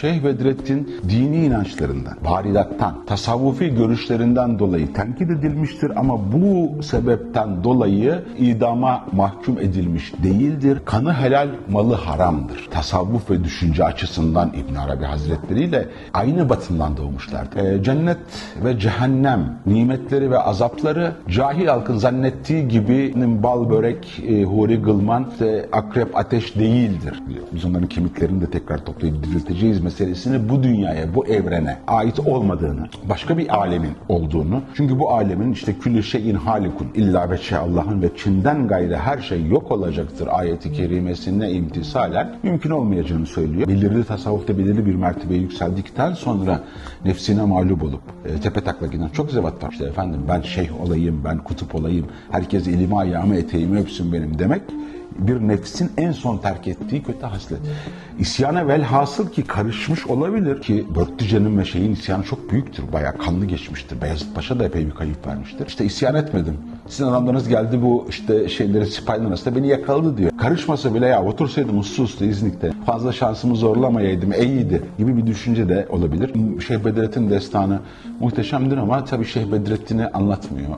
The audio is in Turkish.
Şeyh Bedrettin dini inançlarından, varidattan, tasavvufi görüşlerinden dolayı tenkit edilmiştir ama bu sebepten dolayı idama mahkum edilmiş değildir. Kanı helal, malı haramdır. Tasavvuf ve düşünce açısından İbn Arabi Hazretleri ile aynı batından doğmuşlardır. Ee, cennet ve cehennem nimetleri ve azapları cahil halkın zannettiği gibi bal börek, e, huri gılman, işte akrep ateş değildir. diyor. Biz onların kemiklerini de tekrar toplayıp dirilteceğiz meselesini bu dünyaya, bu evrene ait olmadığını, başka bir alemin olduğunu, çünkü bu alemin işte külli şeyin halikun illa ve şey Allah'ın ve Çin'den gayrı her şey yok olacaktır ayeti kerimesine imtisalen mümkün olmayacağını söylüyor. Belirli tasavvufta belirli bir mertebeye yükseldikten sonra nefsine mağlup olup e, tepe taklak giden çok zevat var. İşte efendim ben şeyh olayım, ben kutup olayım, herkes elimi ayağımı eteğimi öpsün benim demek bir nefsin en son terk ettiği kötü haslet. İsyana velhasıl ki karışmış olabilir ki Börtüce'nin ve şeyin isyanı çok büyüktür. Bayağı kanlı geçmiştir. Beyazıt Paşa da epey bir kayıp vermiştir. İşte isyan etmedim. Sizin adamlarınız geldi bu işte şeyleri sipahilerin arasında beni yakaladı diyor. Karışmasa bile ya otursaydım uslu uslu İznik'te fazla şansımı zorlamayaydım iyiydi gibi bir düşünce de olabilir. Şeyh Bedrettin destanı muhteşemdir ama tabii Şeyh Bedrettin'i anlatmıyor.